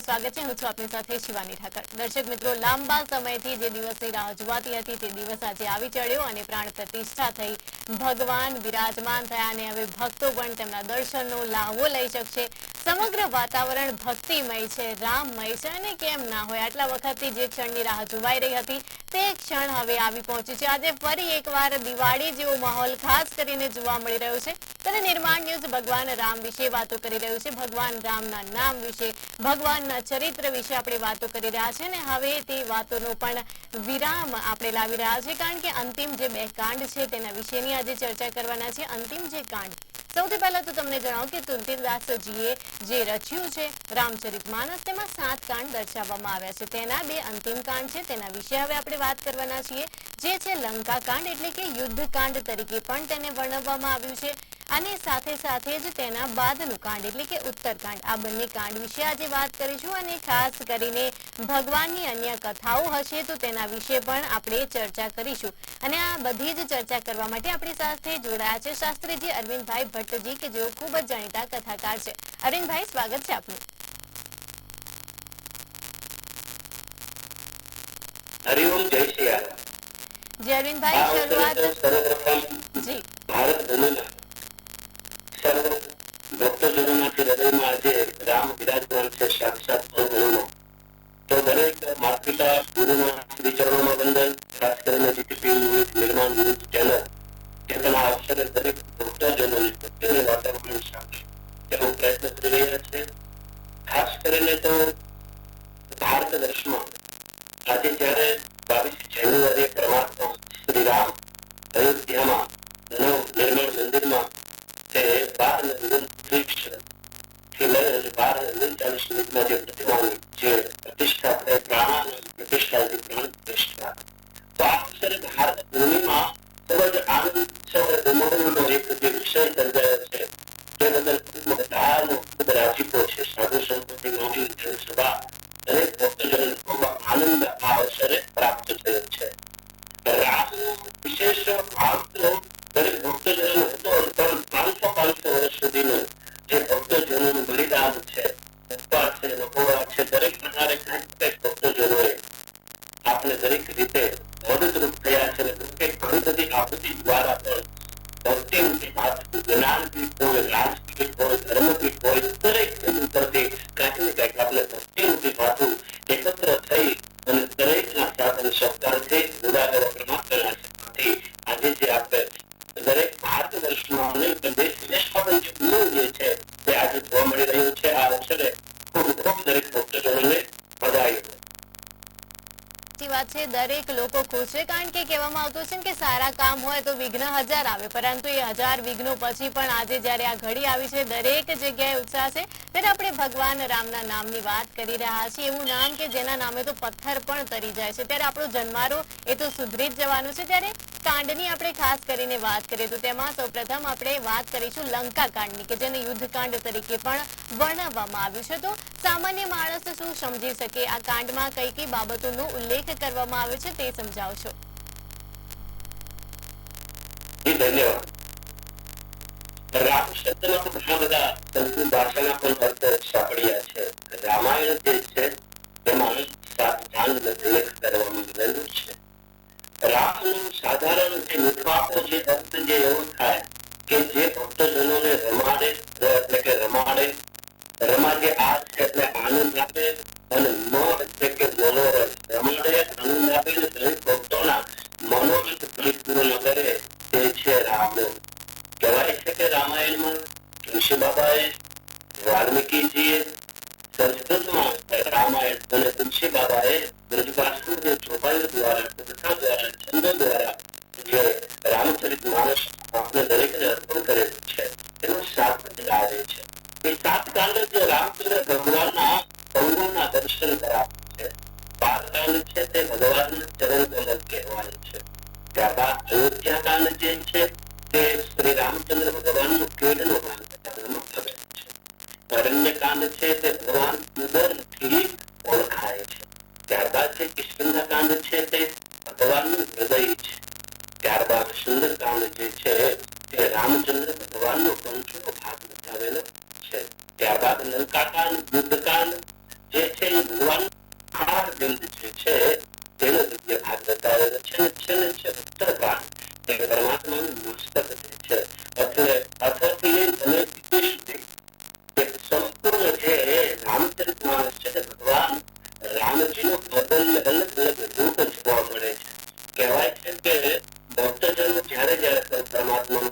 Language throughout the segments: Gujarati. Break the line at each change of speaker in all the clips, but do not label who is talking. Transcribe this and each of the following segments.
સ્વાગત છે. હું સાથે શિવાની ઠાકર. દર્શક મિત્રો, લાંબા સમયથી જે દિવસની રાહ હતી તે દિવસ આજે આવી ચડ્યો અને પ્રાણ પ્રતિષ્ઠા થઈ ભગવાન વિરાજમાન થયા અને હવે ભક્તો પણ તેમના દર્શનનો લાહવો લઈ શકશે. સમગ્ર વાતાવરણ ભક્તિમય છે, રામમય છે અને કેમ ના હોય, આટલા વખતથી જે ક્ષણની રાહ જોવાઈ રહી હતી, તે ક્ષણ હવે આવી પહોંચી છે. આજે ફરી એકવાર દિવાળી જેવો માહોલ ખાસ કરીને જોવા મળી રહ્યો છે. ત્યારે નિર્માણ ન્યૂઝ ભગવાન રામ વિશે વાતો કરી રહ્યું છે. ભગવાન રામના નામ વિશે, ભગવાનના ચરિત્ર વિશે આપણે વાતો કરી રહ્યા છે અને હવે તે વાતોનો પણ વિરામ આપણે લાવી રહ્યા છે કારણ કે અંતિમ જે બે કાંડ છે તેના વિશેની આજે ચર્ચા કરવાના છે અંતિમ જે કાંડ સૌથી પહેલા તો તમને જણાવું કે તુલસીદાસજીએ જે રચ્યું છે, રામચરિત માનસ, તેમાં સાત કાંડ દર્શાવવામાં આવ્યા છે. તેના બે અંતિમ કાંડ છે, તેના વિશે હવે આપણે વાત કરવાના છીએ. જે છે લંકા કાંડ, એટલે કે યુદ્ધ કાંડ તરીકે પણ તેને વર્ણવવામાં આવ્યું છે. અને સાથે સાથે જ તેના બાદનું કાંડ એટલે કે ઉત્તરકાંડ. આ બંને કાંડ વિશે આજે વાત કરીશું અને ખાસ કરીને ભગવાનની અન્ય કથાઓ હશે તો તેના વિશે પણ આપણે ચર્ચા કરીશું. અને આ બધી જ ચર્ચા કરવા માટે આપણી સાથે જોડાયા છે શાસ્ત્રીજી અરવિંદભાઈ ભટ્ટજી કે જેઓ ખૂબ જ જાણીતા કથાકાર છે. અરવિંદભાઈ સ્વાગત છે આપનું.
હરિઓમ જય શ્રી રામ.
જી અરવિંદભાઈ શરૂઆત જી.
ભારત સર્વ ભક્તજનોને પ્રયત્ન કરી રહ્યા છે ખાસ કરીને તો ભારત વર્ષમાં આજે જ્યારે બાવીસ જાન્યુઆરીએ પરમાત્મા શ્રી રામ અયોધ્યામાં નવ નિર્માણ મંદિરમાં તે બાર ને ઓગણત્રીસથી લઈ અને બાર ને ઓગણચાલીસ મિનિટમાં જે પ્રતિમાની જે પ્રતિષ્ઠા થઈ પ્રાણ પ્રતિષ્ઠા હતી પ્રાણ પ્રતિષ્ઠા તો આ દરેક ભક્તજનોને બધાઈ
વાત છે, દરેક લોકો ખુશ છે, કારણ કે કહેવામાં આવતું છે કે સારા કામ હોય તો વિઘ્ન હજાર આવે, પરંતુ એ હજાર વિઘ્નો પછી પણ આજે જ્યારે આ ઘડી આવી છે, દરેક જગ્યાએ ઉત્સાહ છે, ત્યારે આપણે ભગવાન રામના નામની વાત કરી રહ્યા છીએ, એવું નામ કે જેના નામે તો પથ્થર પણ તરી જાય છે, ત્યારે આપણો જન્મારો એ તો સુધરી જ જવાનું છે, ત્યારે કાંડની આપણે ખાસ કરીને વાત કરીએ તો તેમાં સૌપ્રથમ આપણે વાત કરીશું લંકા કાંડની કે જેને યુદ્ધકાંડ તરીકે પણ વર્ણવવામાં આવ્યું છે. તો સામાન્ય માણસ શું સમજી શકે? આ કાંડમાં કઈ કઈ બાબતોનો ઉલ્લેખ કરવામાં આવ્યો છે તે સમજાવશો.
જી, ધન્યવાદ. રામ શબ્દમાં તો ઘણા બધા સંસ્કૃત ભાષાના પણ અર્થ સાંપડ્યા છે. રામાયણ જે છે તેમાં સાત કાંડ કરવામાં આવેલો છે. રામનું સાધારણ જે નિર્વાપો જે ભક્ત જે એવું થાય કે જે ભક્તજનોને રમાડે એટલે કે રમાડે રમા આ છે એટલે આનંદ આપે અને મ એટલે કે મનોરથ રમાડે, આનંદ આપે અને દરેક ભક્તોના મનોરથ પરિપૂર્ણ કરે તે છે રામ. કહેવાય છે કે રામાયણમાં તુલસી બાબાએ વાલ્મીકીજીએ દર્શન કરાવે છે બાર કાંડ છે તે ભગવાનના ચરણ કમલ કહેવાય છે ત્યારબાદ અયોધ્યા કાંડ જે છે તે શ્રી રામચંદ્ર ભગવાનનું કેડનો કાંડ કાંડ છે તે ભગવાન ઉદરથી ઓળખાય છે ત્યારબાદ જે કિષ્કિંધા છે તે ભગવાનનું હૃદય છે ત્યારબાદ સુંદરકાંડ જે છે તે રામચંદ્ર ભગવાનનો પંચમો ભાગ બતાવેલો છે ત્યારબાદ લંકાકાંડ બુદ્ધકાંડ જે છે એ ભગવાન આઠ બિંદ જે છે તેનો દિવ્ય ભાગ બતાવેલો છે અને છેલ્લે છે ઉત્તરકાંડ તે પરમાત્માનું મસ્તક છે એટલે અથથી લઈ અને સંપૂર્ણ છે જોવા મળે છે કહેવાય છે કે ભક્તજન જયારે જયારે પરમાત્માનું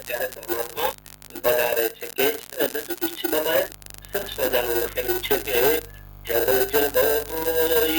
ત્યારે પરમાત્મા વધારે છે કે છે કે જગજદય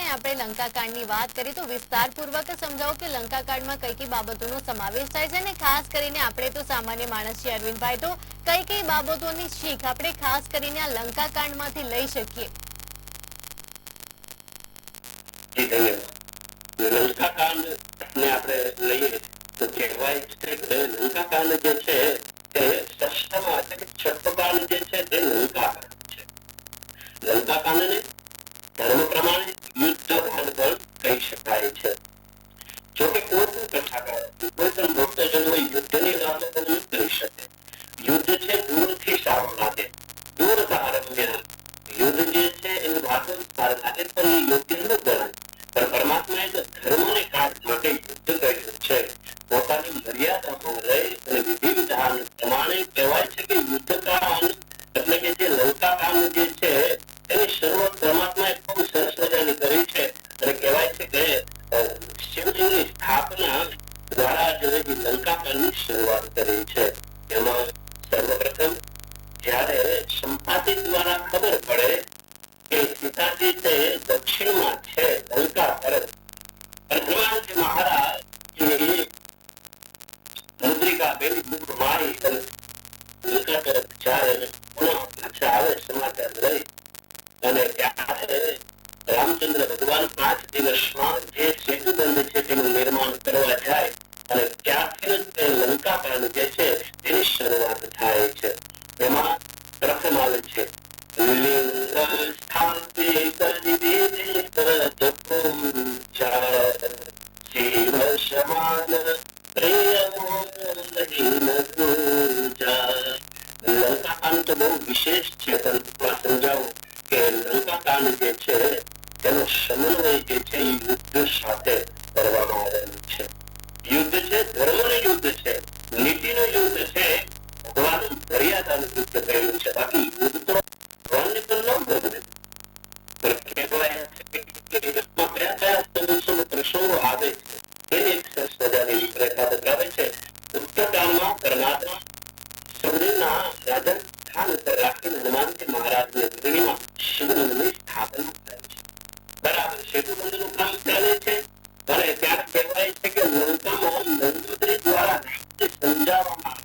કરીને આપણે
લંકાકાંડની વાત કરી, તો વિસ્તારપૂર્વક સમજાવો કે લંકાકાંડમાં કઈ કઈ બાબતોનો સમાવેશ થાય છે અને ખાસ કરીને આપણે તો સામાન્ય માણસ છીએ, અરવિંદભાઈ. તો કઈ કઈ બાબતોની શીખ આપણે ખાસ કરીને આ લંકાકાંડમાંથી લઈ શકીએ?
લંકાકાંડ ને આપણે લઈએ, તો કહેવાય છે કે લંકાકાંડ જે છે, તે સષ્ટમાં એટલે કે છઠ્ઠકાંડ જે છે, તે લંકાકાંડ છે. લંકાકાંડ ને ધર્મ પ્રમાણે યુદ્ધ હળદળ કહી શકાય છે. જો કે કોઈ પણ કથાકાર કોઈ પણ ભક્તજનો યુદ્ધની વાતો ન કરી શકે. યુદ્ધ છે દૂરથી સારું લાગે. દૂર આરંભ્ય યુદ્ધ જે છે એ વાતો સારું લાગે પણ એ યોગ્ય ન ગણાય. પણ પરમાત્માએ ધર્મને કાઢ માટે યુદ્ધ કર્યું છે. પોતાની મર્યાદા সাথে and gentlemen,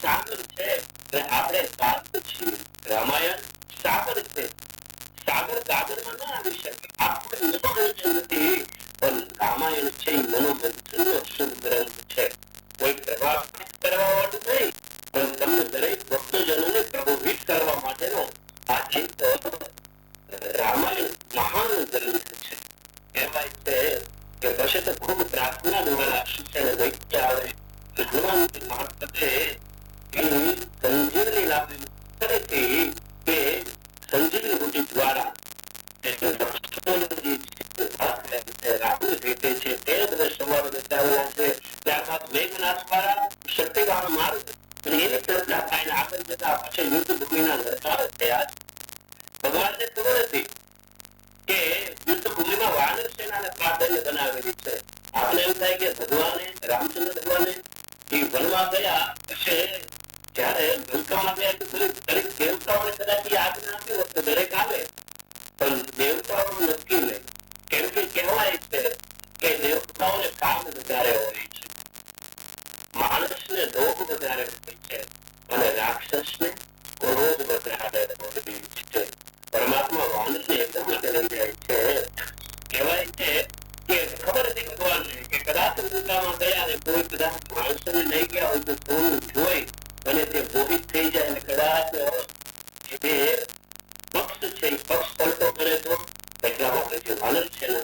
સાથે શાહબાદ છે રામાયણ સાગર છે સાગર પણ રામાયણ છે મનોરંજનનો શુદ્ધ ગ્રંથ છે. કોઈ પ્રભાવિત કરવા વાળું નહીં. પણ તમને દરેક ભક્તજનોને પ્રભાવિત કરવા માટેનો આ એક રામાયણ મહાન ગ્રંથ છે. કહેવાય છે કે પછી તો ખૂબ પ્રાર્થના દ્વારા શિક્ષણ દૈત્ય આવે ભગવાન મહાત્મતે એની સંજીવની લાભી ફરીથી કે સંજીવની રૂટી દ્વારા રાવણ આગળ જતા પછી યુદ્ધ ભૂમિના નરકાર થયા ભગવાનને ખબર હતી કે યુદ્ધ ભૂમિમાં વાનર સેનાને પ્રાધાન્ય બનાવેલી છે આપણે એમ થાય કે ભગવાને રામચંદ્ર ભગવાને એ વનમાં ગયા છે જ્યારે લંકામાં ગયા તો દરેક દરેક દેવતાઓને કદાચ એ આજ્ઞા આપી હોત તો દરેક આવે પણ દેવતાઓ નક્કી નહીં કેમ કે કહેવાય છે કે દેવતાઓને કામ વધારે હોય છે માણસને લોભ વધારે હોય છે અને રાક્ષસને ક્રોધ વધારે હોય છે પરમાત્મા વાનરને એટલા માટે લઈ જાય છે કહેવાય છે કે ખબર હતી ભગવાનને કે કદાચ કોઈ કદાચ માણસોને લઈ ગયા હોય તો થોડું જોઈ અને તે મોહિત થઈ જાય અને કદાચ જે પક્ષ છે એ પક્ષ પલટો કરે તો એટલા માટે જે વાનર છે ને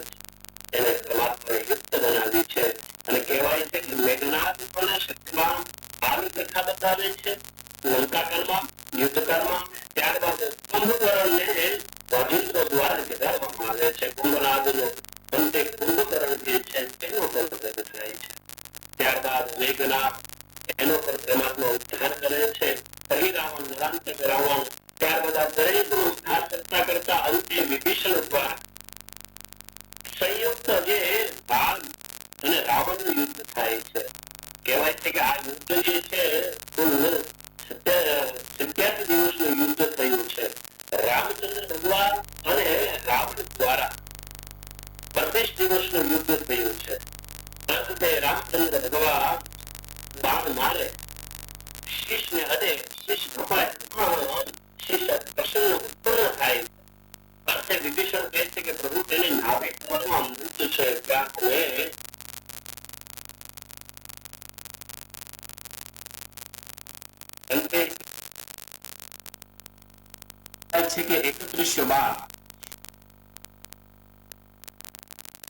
એને પરમાત્માએ યુક્ત બનાવી છે અને કહેવાય છે કે મેઘનાથ પણ શક્તિમાન આવી કથા બતાવે છે લંકાકાળમાં યુદ્ધકાળમાં ત્યારબાદ કુંભકર્ણને વજિષ્ઠ દ્વારા વધારવામાં આવે છે કુંભનાદનો અંતે કુંભકરણ જે છે તેનો ગર્ભ થાય છે ત્યારબાદ વેદના એનો પર પરમાત્મા ઉદ્ધાર કરે છે. કે આ યુદ્ધ જે છે સત્યાસી દિવસનું યુદ્ધ થયું છે. રામચંદ્ર ભગવાન અને રાવણ દ્વારા. બત્રીસ દિવસનું યુદ્ધ થયું છે. અંતે રામચંદ્ર ભગવાન બાણ મારે શીશને અડે શીશ કપાય શીશ પ્રસન્ન ઉત્પન્ન થાય અંતે વિભીષણ કહે છે કે પ્રભુ તેને નાવિક મનમાં મૃત છે ક્યાંક મેં અંતે છે કે એકત્રીસો બાર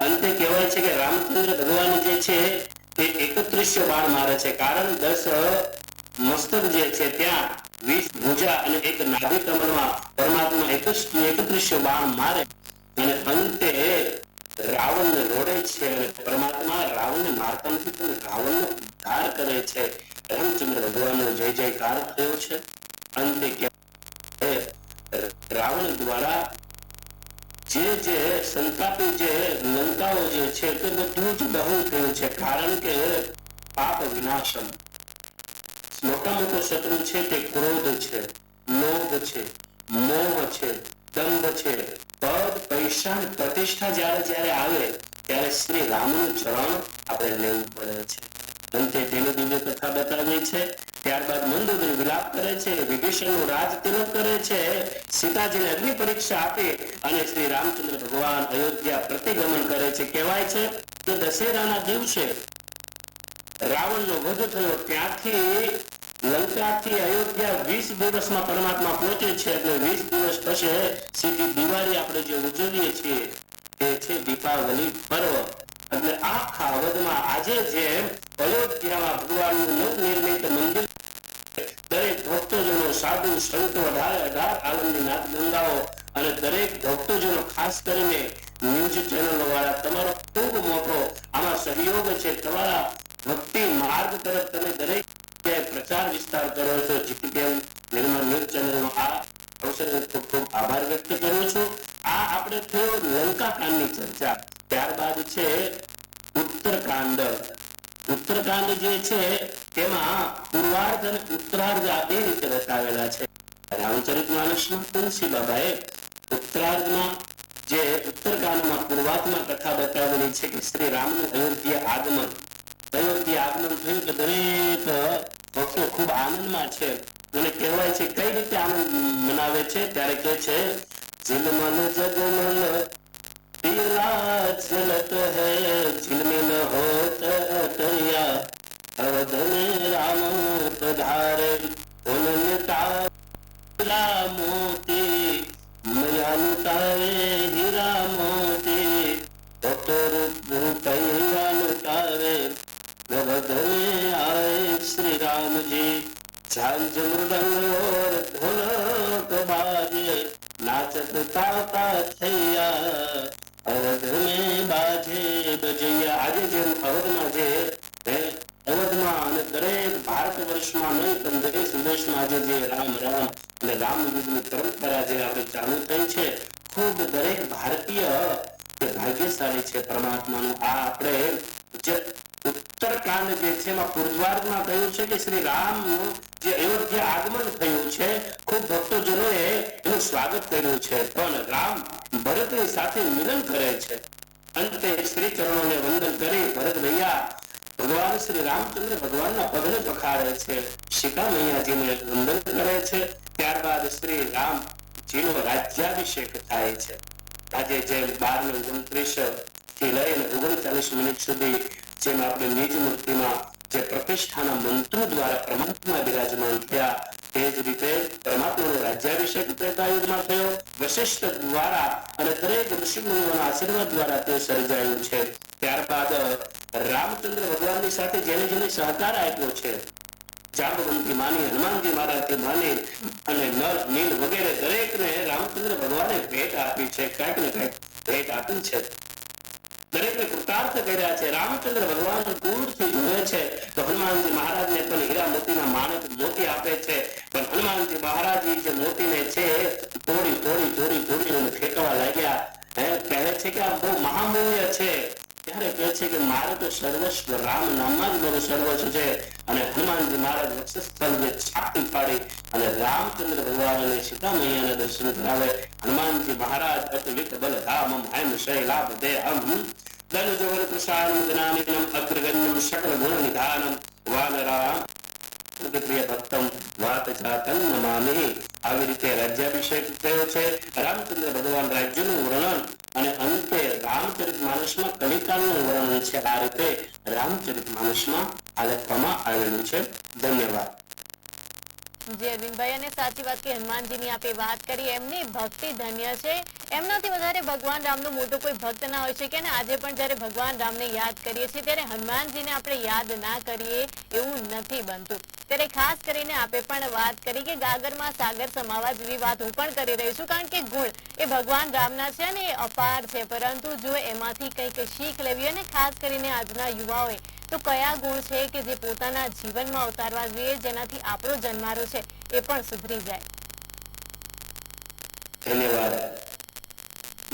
અંતે કહેવાય છે કે રામચંદ્ર ભગવાન જે છે, તે એકત્રીસો બાણ મારે છે. કારણ દસ મસ્તક જે છે, ત્યાં વીસ ભુજા અને એક નાભી કમળમાં પરમાત્મા એકત્રીસો બાણ મારે. અને અંતે રાવણને રોડે છે. અને પરમાત્મા રાવણને મારતા નથી પણ રાવણનો ઉદ્ધાર કરે છે. રામચંદ્ર ભગવાનનો જય જયકાર થયો છે. અંતે રાવણ દ્વારા જે જે સંતાપી જે લંકાઓ જે છે તે બધું જ દહન થયું છે. કારણ કે પાપ વિનાશમ. મોટા મોટો શત્રુ છે તે ક્રોધ છે, લોભ છે, મોહ છે, દંભ છે. પદ પૈસા પ્રતિષ્ઠા જ્યારે જ્યારે આવે ત્યારે શ્રી રામનું ચરણ આપણે લેવું પડે છે. અંતે તેની દિવ્ય કથા બતાવી છે. ત્યારબાદ મંદોદરી વિલાપ કરે છે, વિભીષણનું રાજ તિલક કરે છે, સીતાજીને અગ્નિ પરીક્ષા આપી અને શ્રી રામચંદ્ર ભગવાન અયોધ્યા પ્રતિગમન કરે છે. કહેવાય છે કે દશેરાના દિવસે રાવણનો વધ થયો ત્યાંથી લંકાથી અયોધ્યા વીસ દિવસમાં પરમાત્મા પહોંચે છે એટલે વીસ દિવસ પછી સીધી દિવાળી આપણે જે ઉજવીએ છીએ તે છે દીપાવલી પર્વ. એટલે આખા અવધમાં આજે જેમ અયોધ્યામાં ભગવાનનું નવનિર્મિત મંદિર દરેક ભક્તજનો સાધુ સંતો અઢાર અઢાર આનંદની ગંગાઓ અને દરેક ભક્તજનો ખાસ કરીને ન્યૂઝ ચેનલ વાળા તમારો ખૂબ મોટો આમાં સહયોગ છે. તમારા ભક્તિ માર્ગ તરફ તમે દરેક પ્રચાર વિસ્તાર કરો છો. જીપીએમ નિર્મળ ન્યૂઝ ચેનલનો આ અવસરને ખૂબ ખૂબ આભાર વ્યક્ત કરું છું. આ આપણે થયો લંકા કાંડની ચર્ચા. ત્યારબાદ છે ઉત્તરકાંડ. ઉત્તરકાંડ જે છે, તેમાં પૂર્વાર્ધ અને ઉત્તરાર્ધ આ બે રીતે બતાવેલા છે. રામચરિત માનસમાં તુલસી બાબાએ ઉત્તરાર્ધમાં જે ઉત્તરકાંડમાં પૂર્વાર્ધમાં કથા બતાવેલી છે કે શ્રી રામનું અયોધ્યા આગમન અયોધ્યા આગમન થયું કે દરેક ભક્તો ખૂબ આનંદમાં છે. અને કહેવાય છે, કઈ રીતે આનંદ મનાવે છે? ત્યારે કે છે ઝિલમલ જગમલ पीला चलत है झिलमिल होत अटैया अवध राम पधारे हीरा मोती। मैया हिरा मोती पतर रुपया लुटावे। आए श्री राम जी। झांझ मृदंग और ढोलक बाजे। नाचत ताता छैया। અવધ બાજે બજૈયા આજે જેમ અવધમાં અને છે છે આ આપણે જે ઉત્તરકાંડ જે છે એમાં પૂર્વવાર્ધમાં કહ્યું છે કે શ્રી રામ જે અયોધ્યા આગમન થયું છે, ખૂબ ભક્તજનોએ એનું સ્વાગત કર્યું છે. પણ રામ ભરતની સાથે મિલન કરે છે. અંતે શ્રી ચરણોને વંદન કરી ભરત ભૈયા ભગવાન શ્રી રામચંદ્ર ભગવાનના પગને પખાડે છે. સીતા મૈયાજીને વંદન કરે છે. ત્યારબાદ શ્રી રામજીનો રાજ્યાભિષેક થાય છે. આજે જેમ બાર ને ઓગણત્રીસથી લઈને ઓગણચાલીસ મિનિટ સુધી જેમ આપણે નિજ મૂર્તિમાં જે પ્રતિષ્ઠાના મંત્રો દ્વારા પ્રમંત્રમાં બિરાજમાન થયા જ રીતે પરમાત્માનો રાજ્યાભિષેક ત્રેતાયુગમાં થયો. વશિષ્ઠ દ્વારા અને દરેક ઋષિમુનિઓના આશીર્વાદ દ્વારા તે સર્જાયું છે. ત્યારબાદ રામચંદ્ર ભગવાનની સાથે જેને જેને સહકાર આપ્યો છે જાંબવંતી માની, હનુમાનજી મહારાજથી માની અને નર નીલ વગેરે દરેકને રામચંદ્ર ભગવાને ભેટ આપી છે. કંઈક ને કંઈક ભેટ આપી છે. દરેકને કૃતાર્થ કર્યા છે. રામચંદ્ર ભગવાન દૂરથી જોવે છે તો હનુમાનજી મહારાજને પણ હીરા મોતીના માણક મોતી આપે છે. પણ હનુમાનજી મહારાજ જે મોતીને છે, તોડી તોડી તોડી તોડી ફેંકવા લાગ્યા. હે, કહે છે કે આ બહુ મહામૂલ્ય છે. ત્યારે કહે છે કે મારે તો સર્વસ્વ રામ નામમાં જ મારું સર્વસ્વ છે અને હનુમાનજી મહારાજ વક્ષસ્થળને છાતી પાડી અને રામચંદ્ર ભગવાન અને સીતા મૈયાને દર્શન કરાવે. હનુમાનજી મહારાજ અતવિત બલ ધામમ હેમ શૈલાભ દેહમ. દનુજવર પ્રસાદ જ્ઞાનિનમ અગ્રગણ્યમ સકલ ગુણ નિધાનમ. વાનરા પ્રિય ભક્તમ, વાત જાતમ નમામિ. આવી રીતે રાજ્યાભિષેક થયો છે. રામચંદ્ર ભગવાન રાજ્યનું વર્ણન અને અંતે રામચરિત માનસમાં કલિકાનું વર્ણન છે. આ રીતે રામચરિત માનસમાં આ લખવામાં આવેલું છે. ધન્યવાદ.
જી, અરવિંદભાઈ, અને સાચી વાત કે હનુમાનજીની આપે વાત કરી, એમની ભક્તિ ધન્ય છે. એમનાથી વધારે ભગવાન રામનું મોટું કોઈ ભક્ત ના હોય છે કે આજે પણ જ્યારે ભગવાન રામને યાદ કરીએ છીએ, ત્યારે હનુમાનજીને આપણે યાદ ના કરીએ એવું નથી બનતું. ત્યારે ખાસ કરીને આપે પણ વાત કરી કે ગાગરમાં સાગર સમાવા જેવી વાત હું પણ કરી રહી છું, કારણ કે ગુણ એ ભગવાન રામના છે ને એ અપાર છે. પરંતુ જો એમાંથી કંઈક શીખ લેવી અને ખાસ કરીને આજના યુવાઓએ તો કયા ગુણ છે કે જે પોતાના જીવનમાં ઉતારવા જોઈએ જેનાથી આપણો જન્મારો છે એ પણ સુધરી જાય?
ધન્યવાદ.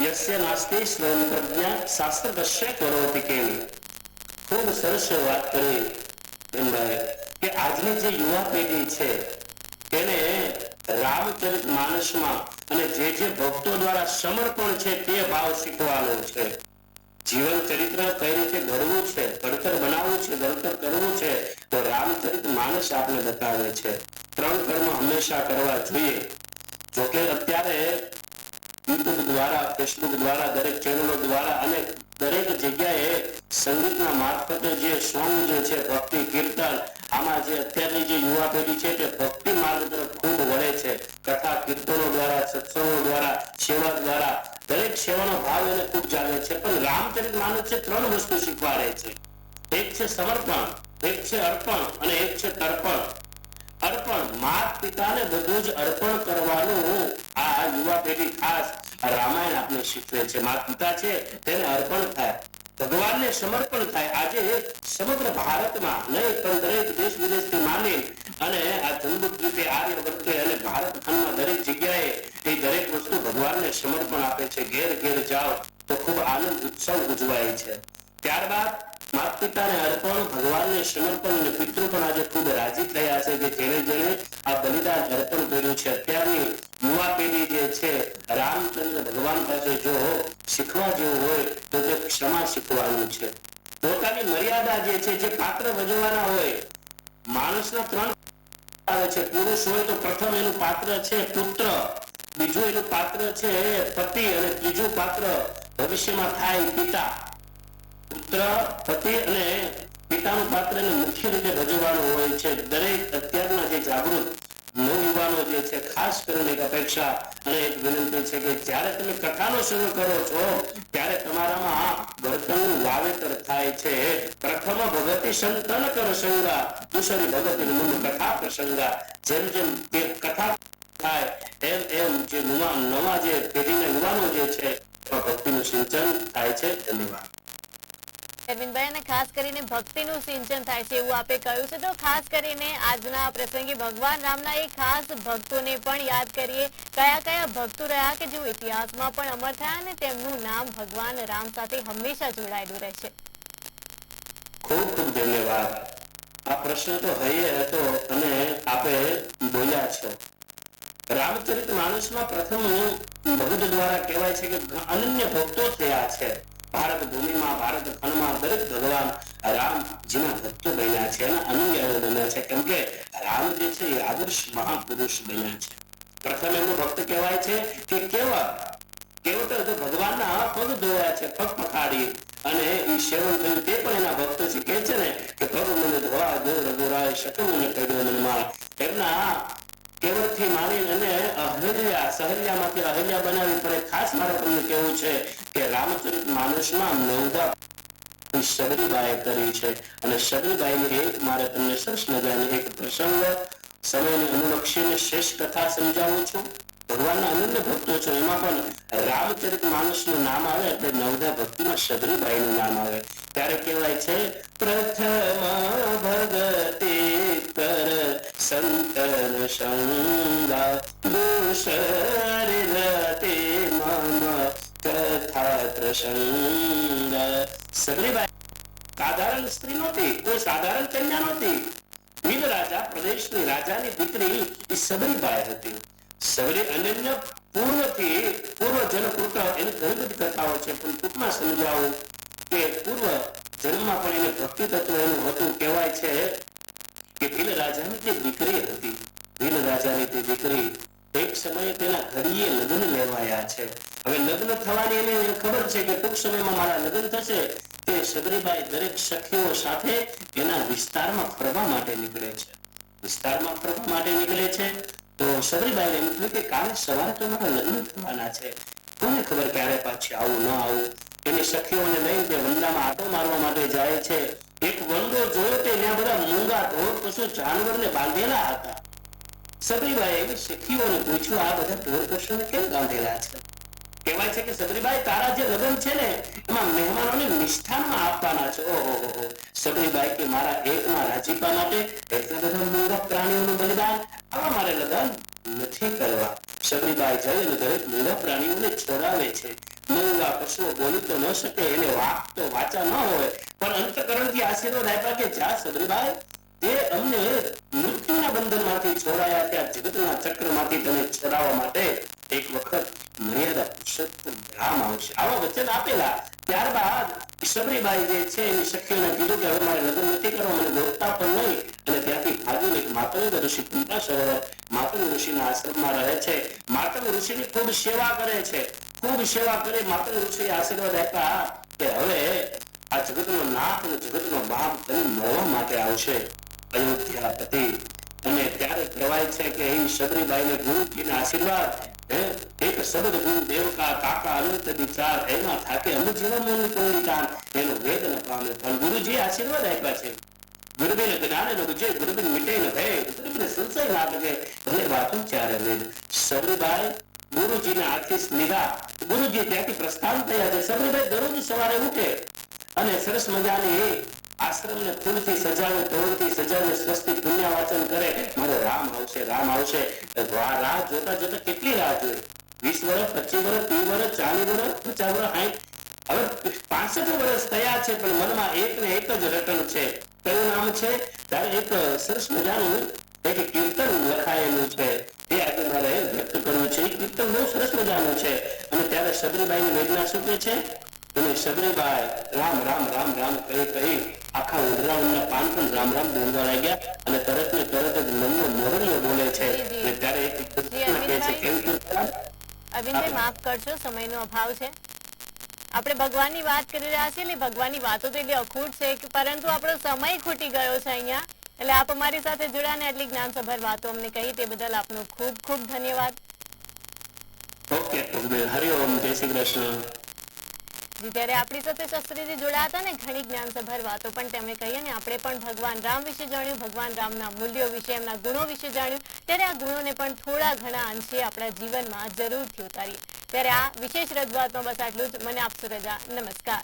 યસ્ય નાસ્તિ સ્વયં પ્રજ્ઞા શાસ્ત્ર કશ્ય કરોતિ કેમ ખૂબ સરસ વાત કરી, ભીમભાઈ, કે આજની જે યુવા પેઢી છે, તેને રામચરિત માનસમાં અને જે જે ભક્તો દ્વારા સમર્પણ છે તે ભાવ શીખવાનો છે. જીવન ચરિત્ર કઈ રીતે ઘડવું છે ઘડતર બનાવવું છે ઘડતર કરવું છે, તો રામચરિત માનસ આપણે બતાવે છે. ત્રણ કર્મ હંમેશા કરવા જોઈએ. જોકે અત્યારે યુટ્યુબ દ્વારા, ફેસબુક દ્વારા, દરેક ચેનલો દ્વારા અને દરેક જગ્યાએ સંગીતના મારફતે જે સોંગ જે છે, ભક્તિ, કીર્તન, આમાં જે અત્યારની જે યુવા પેઢી છે તે ભક્તિ માર્ગ તરફ ખૂબ વળે છે. કથા, કીર્તનો દ્વારા, સત્સંગો દ્વારા, સેવા દ્વારા દરેક સેવાનો ભાવ એને ખૂબ જાગે છે. પણ રામચરિત માનસ છે, ત્રણ વસ્તુ શીખવાડે છે. એક છે સમર્પણ, એક છે અર્પણ અને એક છે તર્પણ. અર્પણ માત પિતાને બધું જ અર્પણ કરવાનું આ યુવા પેઢી ખાસ રામાયણ આપણે શીખવે છે. માત પિતા છે, તેને અર્પણ થાય. ભગવાનને સમર્પણ થાય. આજે સમગ્ર ભારતમાં દરેક દેશ વિદેશથી માંડી અને આ જંબુદ્વીપે આર્યવર્તે અને ભારત ખંડમાં દરેક જગ્યાએ એ દરેક વસ્તુ ભગવાનને સમર્પણ આપે છે. ઘેર ઘેર જાઓ તો ખૂબ આનંદ, ઉત્સવ ઉજવાય છે. ત્યારબાદ માતા પિતાને અર્પણ, ભગવાનને સમર્પણ અને પિતૃ પણ આજે ખૂબ રાજી થયા છે કે જેને જેને આ બલિદાન અર્પણ કર્યું છે. અત્યારની યુવા પેઢી જે છે, રામચંદ્ર ભગવાન પાસે જો શીખવા જેવું હોય, તો તે ક્ષમા શીખવાનું છે. પોતાની મર્યાદા જે છે, જે પાત્ર ભજવવાના હોય, માણસના ત્રણ આવે છે, પુરુષ હોય તો પ્રથમ એનું પાત્ર છે પુત્ર, બીજું એનું પાત્ર છે પતિ, અને ત્રીજું પાત્ર ભવિષ્યમાં થાય પિતા. પુત્ર, પતિ અને પિતાનું પાત્ર એને મુખ્ય રીતે ભજવવાનું હોય છે. દરેક અત્યારના જે જાગૃત નવયુવાનો જે છે, ખાસ કરીને એક અપેક્ષા અને એક વિનંતી છે કે જ્યારે તમે કથાનો શરૂ કરો છો, ત્યારે તમારામાં વર્તનનું વાવેતર થાય છે. પ્રથમ ભગતિ સંતન પ્રસંગા સંગા, દુસરી ભગતિ મન કથા પ્રસંગા જેમ જેમ તે કથા થાય, એમ એમ જે નવા નવા જે પેઢીના યુવાનો જે છે ભક્તિનું સિંચન થાય છે. ધન્યવાદ.
અરવિંદભાઈ અને ખાસ કરીને ભક્તિનું સિંચન થાય છે એવું આપે કહ્યું છે. તો ખાસ કરીને આજના પ્રસંગે ભગવાન રામના એ ખાસ ભક્તોને પણ યાદ કરીએ. કયા કયા ભક્તો રહ્યા કે જેઓ ઇતિહાસમાં પણ અમર થયા અને તેમનું નામ ભગવાન રામ સાથે હંમેશા જોડાયેલું રહેશે?
ખૂબ ખૂબ ધન્યવાદ. આ પ્રશ્ન તો હૈયે હતો અને આપે બોલ્યા છો. રામચરિત માનસમાં પ્રથમ ભગત દ્વારા કહેવાય છે કે અનન્ય ભક્તો થયા છે. ભારત ભૂમિમાં, ભારત ખંડમાં દરેક ભગવાન રામજીના ભક્તો બન્યા છે અને અનુયાયી બન્યા છે. કેમ કે રામ જે છે એ આદર્શ મહાપુરુષ બન્યા છે. પ્રથમ એમનો ભક્ત કહેવાય છે કે કેવા? કેવળ તો ભગવાનના પગ ધોયા છે, પગ પખાડી અને એ સેવન થયું તે પણ એના ભક્તો છે કે છે ને કે પગ મને ધોવા દો રઘુરાય શકમ મને કર્યો એમના કેવળથી માની અને અહલ્યા સહલ્યામાંથી અહલ્યા બનાવી પડે ખાસ મારે તમને કેવું છે કે રામચરિત માનસમાં નવદા શબરીબાએ કરી છે. અને શબરીબાઈની એક મારે તમને સરસ મજાની એક પ્રસંગ સમયને અનુલક્ષીને શ્રેષ્ઠ કથા સમજાવું છું. ભગવાનના અનન્ય ભક્તો છે, એમાં પણ રામચરિત માનસનું નામ આવે એટલે નવદા ભક્તિમાં શબરીબાઈનું નામ આવે. ત્યારે કહેવાય છે, પ્રથમ ભગતે કર સંતન સંગા સાધારણ સ્ત્રી નહોતી કોઈ સાધારણ કન્યા નહોતી ભીલ રાજા પ્રદેશની રાજાની દીકરી એ સબરીબાઈ હતી સબરી અનન્ય પૂર્વથી પૂર્વ જનકૃત એની ઘણી બધી કથાઓ છે પણ ટૂંકમાં સમજાવું કે પૂર્વ જન્મમાં પણ એને ભક્તિ તત્વ એનું હતું કહેવાય છે કે ભીલ રાજાની તે દીકરી હતી. ભીલ રાજાની તે દીકરી એક સમયે તેના ઘડીએ લગ્ન લેવાયા છે. હવે લગ્ન થવાની એને ખબર છે કે ટૂંક સમયમાં મારા લગ્ન થશે. તે સબરીબાઈ દરેક સખીઓ સાથે એના વિસ્તારમાં ફરવા માટે નીકળે છે. વિસ્તારમાં ફરવા માટે નીકળે છે. તો સબરીબાઈને એમ થયું કે કાલ સવારે તો મારા લગ્ન થવાના છે. કોને ખબર ક્યારે પાછી આવું ન આવું? એની સખીઓને લઈને તે વંદામાં આટો મારવા માટે જાય છે. એક વંદો જોયો ત્યાં બધા મૂંગા ઢોર પશુ જાનવરને બાંધેલા હતા. સબરીબાઈ સખીઓને પૂછ્યું, આ બધા ઢોર પશુને કેમ બાંધેલા છે? કહેવાય છે કે સબરીબાઈ, તારા જે લગ્ન છે ને, એમાં મહેમાનોને મિષ્ઠાનમાં આપવાના છે. ઓહો સબરીબાઈ કે, મારા એકમાં રાજીપા માટે એટલા બધા મૂંગા પ્રાણીઓનું બલિદાન આવા મારે લગ્ન નથી કરવા. સબરીબાઈ જઈને દરેક મૂંગા પ્રાણીઓને છોડાવે છે. મૂંગા પશુઓ બોલી તો ન શકે એને વાક તો વાચા ન હોય. પણ અંતકરણથી આશીર્વાદ આપ્યા કે જા સદરીભાઈ તે અમને મૃત્યુના બંધનમાંથી છોડાયા ત્યાં જગતના ચક્રમાંથી તને છોડાવવા માટે એક વખત મર્યાદા પુરુષોત્તમ રામ આવશે. આવા વચન આપેલા ત્યારબાદ સબરીબાઈ જે છે એની સખીઓને કીધું કે હવે મારે લગ્ન નથી કરવા, મને ગોતતા પણ નહીં. અને ત્યાંથી ભાગીને એક માતંગ ઋષિ કુંતા સરોવર માતંગ ઋષિના આશ્રમમાં રહે છે. માતંગ ઋષિની ખૂબ સેવા કરે છે. ખૂબ સેવા કરી માત્ર ઋષિએ આશીર્વાદ આપ્યા કે હવે આ જગતનો નાથ અને જગતનો બાપ તને મળવા માટે આવશે. અયોધ્યાપતિ. અને ત્યારે કહેવાય છે કે એ સબરીબાઈને ગુરુજીના આશીર્વાદ એક શબ્દ ગુરુ દેવકા કાકા અનંત વિચાર, એમાં થાકે અમુક જીવન મન એનો વેદ ન પામે. પણ ગુરુજી આશીર્વાદ આપ્યા છે. ગુરુબેન જ્ઞાન ન બુજે ગુરુબેન મિટે ન ભય ગુરુબેન સંશય ના લાગે. ભલે વાતું ચારે વેદ સબરીબાઈ ગુરુજીના આખી નિગાહ ગુરુજી ત્યાંથી પ્રસ્થાન થયા છે. સબરીભાઈ દરરોજ સવારે ઉઠે અને સરસ મજાની આશ્રમને ફૂલથી સજાવે ધોળથી સજાવે, સ્વસ્તિ પુણ્ય વાચન કરે. મારે રામ આવશે રામ આવશે. રાહ જોતા જોતા કેટલી રાહ જોઈ? વીસ વર્ષ પચીસ વર્ષ ત્રીસ વર્ષ ચાલીસ વર્ષ પચાસ વર્ષ સાઠ હવે પાસઠ વર્ષ થયા છે, પણ મનમાં એક ને એક જ રટણ છે. કયું નામ છે? ત્યારે એક સરસ મજાનું એક કીર્તન લખાયેલું છે. તે આજે મારે વ્યક્ત કરવું છે. એ કીર્તન બહુ સરસ મજાનું છે. અને ત્યારે સબરીબાઈની વેદના શું છે? અને સબરીબાઈ રામ રામ રામ રામ કહી કહી આખા ઉંદરાવનના પાન પણ રામ રામ બોલવા લાગ્યા અને તરત ને તરત જ મનનો મોરલીઓ બોલે છે. અને ત્યારે એક કહે છે. કેવું કીર્તન
અવિનભાઈ માફ કરજો સમયનો અભાવ છે. આપણે ભગવાનની વાત કરી રહ્યા છીએ એટલે ભગવાનની વાતો તો એટલી અખૂટ છે પરંતુ આપણો સમય ખૂટી ગયો છે અહીંયા. એટલે આપ અમારી સાથે જોડાને એટલી જ્ઞાનસભર વાતો અમને કહી તે બદલ આપનો ખૂબ ખૂબ ધન્યવાદ.
ઓકે હરિઓમ જય શ્રી કૃષ્ણ.
જી ત્યારે આપણી સાથે શાસ્ત્રીજી જોડાયા હતા ને ઘણી જ્ઞાનસભર વાતો પણ તેમણે કહી અને આપણે પણ ભગવાન રામ વિશે જાણ્યું ભગવાન રામના મૂલ્યો વિશે એમના ગુણો વિશે જાણ્યું. ત્યારે આ ગુણોને પણ થોડા ઘણા અંશે આપણા જીવનમાં જરૂરથી ઉતારીએ. ત્યારે આ વિશેષ રજૂઆતમાં બસ આટલું જ. મને આપશો રજા. નમસ્કાર.